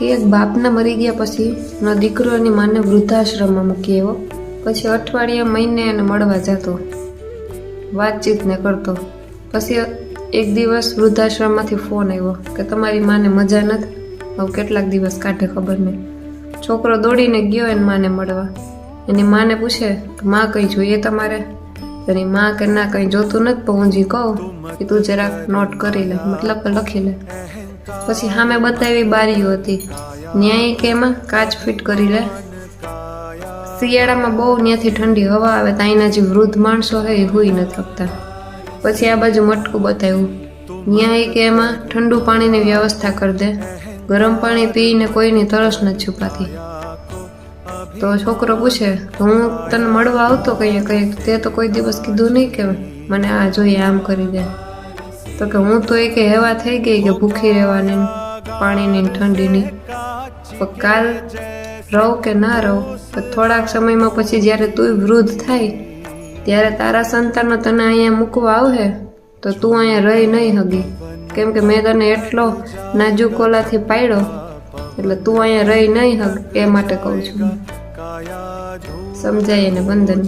કે એક બાપના મરી ગયા પછી એનો દીકરો એની માને વૃદ્ધાશ્રમમાં મૂકી એવો પછી અઠવાડિયે, મહિને એને મળવા જતો. વાતચીતને કરતો. પછી એક દિવસ વૃદ્ધાશ્રમમાંથી ફોન આવ્યો કે તમારી માને મજા નથી. હવે કેટલાક દિવસ કાઢે ખબર નહીં. છોકરો દોડીને ગયો એની માને મળવા. એની માને પૂછે કે માં કંઈ જોઈએ તમારે? એની માં કે, ના, કંઈ જોતું નથી પણ હું કહું કે તું જરાક નોટ કરી લે, મતલબ લખી લે. પછી સામે બતાવી બારીઓ હતી. ન્યાય એમાં? કાચ ફિટ કરી લે. શિયાળામાં બહુ ત્યાંથી ઠંડી હવા આવે તો અહીંના જે વૃદ્ધ માણસો હોય એ હોઈ ન થકતા પછી આ બાજુ મટકું બતાવ્યું. ન્યાય કે એમાં? ઠંડુ પાણીની વ્યવસ્થા કરી દે. ગરમ પાણી પીને કોઈની તરસ નથી છુપાતી. તો છોકરો પૂછે હું તને મળવા આવતો કહીએ? કહીએ? તે તો કોઈ દિવસ કીધું નહીં કે મને આ જોઈએ, આમ કરી દે. તો કે હું તો એક એવા થઈ ગઈ કે ભૂખી રહેવાની, પાણીની ઠંડીની. કાલ રહું કે ના રહું? તો થોડાક સમયમાં પછી જ્યારે તું વૃદ્ધ થાય, ત્યારે તારા સંતાનો તને અહીંયા મૂકવા આવશે તો તું અહીંયા રહી નહીં હગી. કેમ કે મેં તને એટલો નાજુક કોલાથી પાડ્યો, એટલે તું અહીંયા રહી નહીં હગ, એ માટે કહું છું. સમજાય એને બંધન.